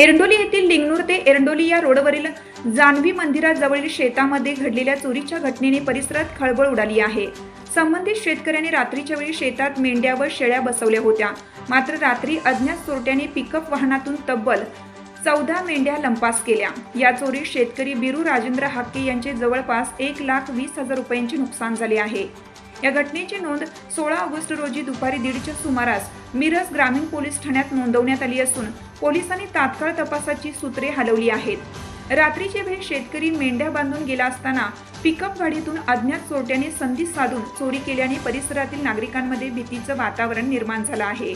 एरंडोली येथील लिंगनूर ते एरंडोली या रोडवरील जान्हवी मंदिराजवळील शेतामध्ये घडलेल्या चोरीच्या घटनेने परिसरात खळबळ उडाली आहे. संबंधित शेतकऱ्याने रात्रीच्या वेळी शेतात मेंढ्या व शेळ्या बसवल्या होत्या. मात्र रात्री अज्ञात चोरट्याने पिकअप वाहनातून तब्बल चौदा मेंढ्या लंपास केल्या. या चोरीत शेतकरी बिरू राजेंद्र हाके यांचे जवळपास एक लाख वीस हजार रुपयांचे नुकसान झाले आहे. या घटनेची नोंद सोळा ऑगस्ट रोजी दुपारी दीडच्या सुमारास मिरज ग्रामीण पोलीस ठाण्यात नोंदवण्यात आली असून पोलिसांनी तात्काळ तपासाची सूत्रे हलवली आहेत. रात्रीचे वेळ शेतकरी मेंढ्या बांधून गेला असताना पिकअप गाडीतून अज्ञात चोरट्याने संधी साधून चोरी केल्याने परिसरातील नागरिकांमध्ये भीतीचं वातावरण निर्माण झालं आहे.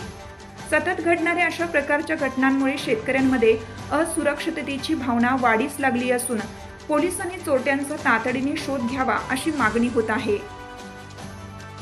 सतत घडणाऱ्या अशा प्रकारच्या घटनांमुळे शेतकऱ्यांमध्ये असुरक्षिततेची भावना वाढीस लागली असून पोलिसांनी चोरट्यांचा तातडीने शोध घ्यावा अशी मागणी होत आहे.